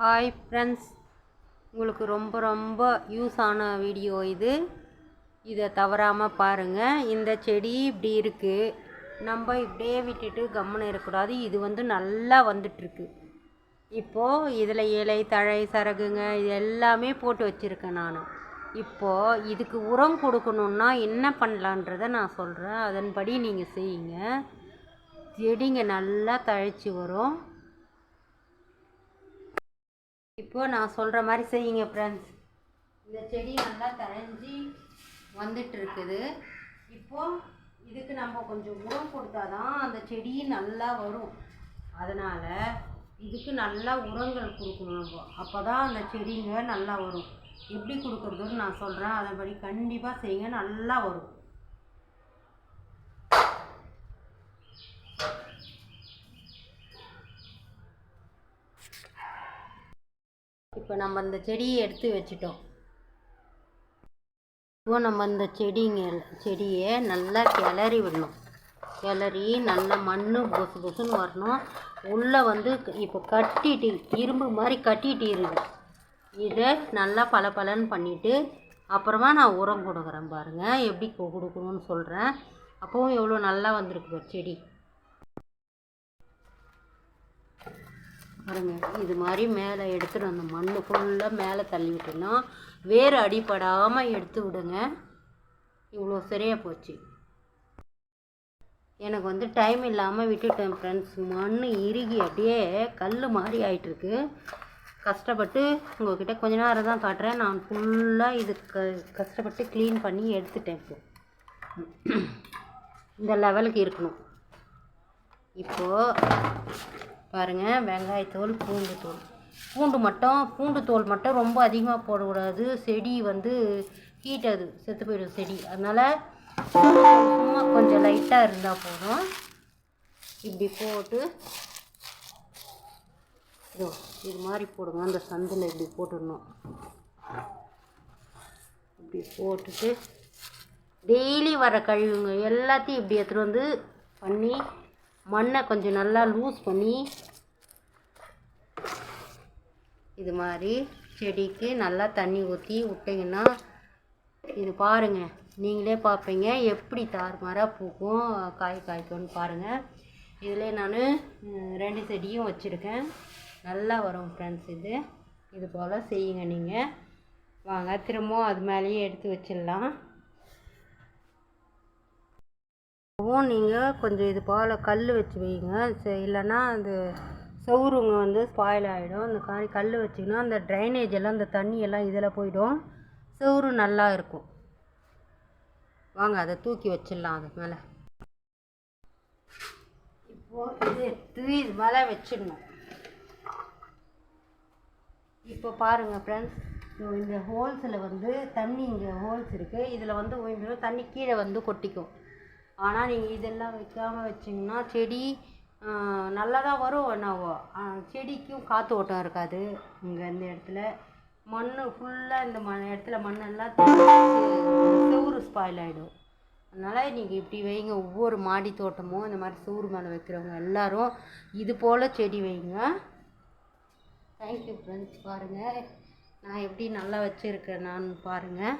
Hi friends உங்களுக்கு ரொம்ப ரொம்ப யூஸ் ஆன வீடியோ இது. இதை தவறாமல் பாருங்கள் இந்த செடி இப்படி இருக்குது நம்ம இப்படியே விட்டுட்டு கம்முன்னு இருக்கக்கூடாது. இது வந்து நல்லா வந்துட்டுருக்கு. இப்போது இதில் இலை தழை சரகுங்க இது எல்லாமே போட்டு வச்சுருக்கேன் நான். இப்போது இதுக்கு உரம் கொடுக்கணுன்னா என்ன பண்ணலான்றதை நான் சொல்கிறேன் அதன்படி நீங்கள் செய்யுங்க. செடிங்க நல்லா தழைச்சி வரும். இப்போ நான் சொல்கிற மாதிரி செய்யுங்க ஃப்ரெண்ட்ஸ் இந்த செடி நல்லா தழைஞ்சி வந்துட்டு இருக்குது இப்போ இதுக்கு நம்ம கொஞ்சம் உரம் கொடுத்தா தான் அந்த செடி நல்லா வரும். அதனால் இதுக்கு நல்லா உரங்கள் கொடுக்கணும் நம்ம. அப்போ தான் அந்த செடிங்க நல்லா வரும். எப்படி கொடுக்குறதுன்னு நான் சொல்கிறேன் அதன்படி கண்டிப்பாக செய்யுங்க நல்லா வரும். இப்போ நம்ம இந்த செடியை எடுத்து வச்சிட்டோம். இப்போ நம்ம இந்த செடிங்க செடியை நல்லா கிளறி விடணும். கிளறி நல்லா மண் பொசு பொசுன்னு வரணும். உள்ளே வந்து இப்போ கட்டிட்டு இரும்பு மாதிரி கட்டிட்டு இருக்குது இதை நல்லா பல பலன்னு பண்ணிவிட்டு அப்புறமா நான் உரம் கொடுக்குறேன் பாருங்கள் எப்படி கொடுக்கணும்னு சொல்கிறேன் அப்போவும் எவ்வளோ நல்லா வந்திருக்கு செடி. பாருங்க இது மாதிரி மேலே எடுத்துட்டு அந்த மண் ஃபுல்லாக மேலே தள்ளி விட்டோம்னா வேறு அடிப்படாமல் எடுத்து விடுங்க. இவ்வளோ சரியாக போச்சு. எனக்கு வந்து டைம் இல்லாமல் விட்டுட்டேன் ஃப்ரெண்ட்ஸ் மண் இறுகி அப்படியே கல் மாதிரி ஆயிட்டுருக்கு. கஷ்டப்பட்டு உங்கள்கிட்ட கொஞ்ச நேரம் தான் காட்டுறேன். நான் ஃபுல்லாக இது க கஷ்டப்பட்டு க்ளீன் பண்ணி எடுத்துட்டேன் இப்போ. இந்த லெவலுக்கு இருக்கணும். இப்போது பாருங்கள் வெங்காயத்தோல் பூண்டு தோல் பூண்டு மட்டும் பூண்டு தோல் மட்டும் ரொம்ப அதிகமாக போடக்கூடாது. செடி வந்து ஹீட் அது செத்து போயிடும் செடி. அதனால் சும்மா கொஞ்சம் லைட்டாக இருந்தால் போதும். இப்படி போட்டு இதோ இது மாதிரி போடுங்க. அந்த சந்தில் இப்படி போட்டுடணும். இப்படி போட்டுட்டு டெய்லி வர கழிவுங்க எல்லாத்தையும் இப்படி எடுத்துகிட்டு வந்து பண்ணி மண்ணை கொஞ்சம் நல்லா லூஸ் பண்ணி இது மாதிரி செடிக்கு நல்லா தண்ணி ஊற்றி விட்டிங்கன்னா இது பாருங்கள் நீங்களே பார்ப்பீங்க எப்படி தாறுமாறாக பூக்கும் காய் காய்க்கும்னு பாருங்கள் இதில் நான் ரெண்டு செடியும் வச்சுருக்கேன். நல்லா வரும் ஃப்ரெண்ட்ஸ் இது. இது போல் செய்யுங்க நீங்கள் வாங்க திரும்பவும் அது மேலேயே எடுத்து வச்சிடலாம் அப்பவும் நீங்கள் கொஞ்சம் இது போல் கல் வச்சு வைங்க இல்லைன்னா அது சவுருங்க வந்து ஸ்பாயில் ஆகிடும் அந்த மாதிரி கல் வச்சிங்கன்னா அந்த ட்ரைனேஜ் எல்லாம் அந்த தண்ணி எல்லாம் இதில் போயிடும். சவுறு நல்லா இருக்கும். வாங்க அதை தூக்கி வச்சிடலாம் அது மேலே. இப்போது இது எடுத்து இது மேலே வச்சிடணும். இப்போ பாருங்கள் ஃப்ரெண்ட்ஸ் இந்த ஹோல்ஸில் வந்து தண்ணி இங்கே ஹோல்ஸ் இருக்குது இதில் வந்து தண்ணி கீழே வந்து கொட்டிக்கும். ஆனால் நீங்கள் இதெல்லாம் வைக்காமல் வச்சிங்கன்னா செடி நல்லா தான் வரும் என்னவோ. செடிக்கும் காற்று ஓட்டம் இருக்காது இங்கே இந்த இடத்துல. மண் ஃபுல்லாக இந்த மண் இடத்துல மண்ணெல்லாம் செவுறு ஸ்பாயில் ஆகிடும் அதனால் நீங்கள் இப்படி வைங்க. ஒவ்வொரு மாடி தோட்டமும் இந்த மாதிரி சூறு மேலே வைக்கிறவங்க எல்லோரும் இது போல் செடி வைங்க. தேங்க்யூ ஃப்ரெண்ட்ஸ் பாருங்கள் நான் எப்படி நல்லா வச்சுருக்கேன் நான் பாருங்கள்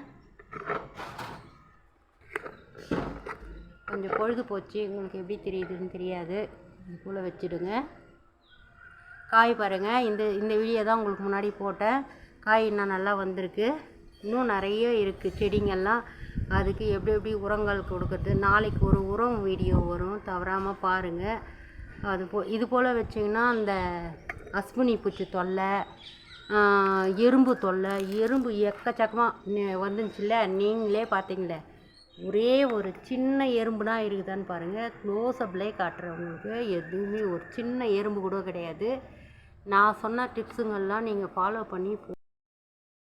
கொஞ்சம் பொழுது போச்சு. உங்களுக்கு எப்படி தெரியுதுன்னு தெரியாது. இது போல் வச்சுடுங்க. காய் பாருங்கள் இந்த இந்த வீடியோ தான் உங்களுக்கு முன்னாடி போட்டேன். காய் இன்னும் நல்லா வந்திருக்கு. இன்னும் நிறைய இருக்குது செடிங்கள்லாம். அதுக்கு எப்படி எப்படி உரங்கள் கொடுக்குறது? நாளைக்கு ஒரு உரம் வீடியோ வரும். தவறாமல் பாருங்கள் அது போ இது போல் வச்சிங்கன்னா அந்த அஸ்மினி பூச்சி தொல்லை எறும்பு தொல்லை எறும்பு எக்கச்சக்கமாக வந்துச்சுல்ல? நீங்களே பார்த்தீங்களே. ஒரே ஒரு சின்ன எறும்பு தான் இருக்குதான்னு பாருங்கள் க்ளோஸ்அப்லேயே காட்டுறவங்களுக்கு எதுவுமே ஒரு சின்ன எறும்பு கூட கிடையாது. நான் சொன்ன டிப்ஸுங்கள்லாம் நீங்கள் ஃபாலோ பண்ணி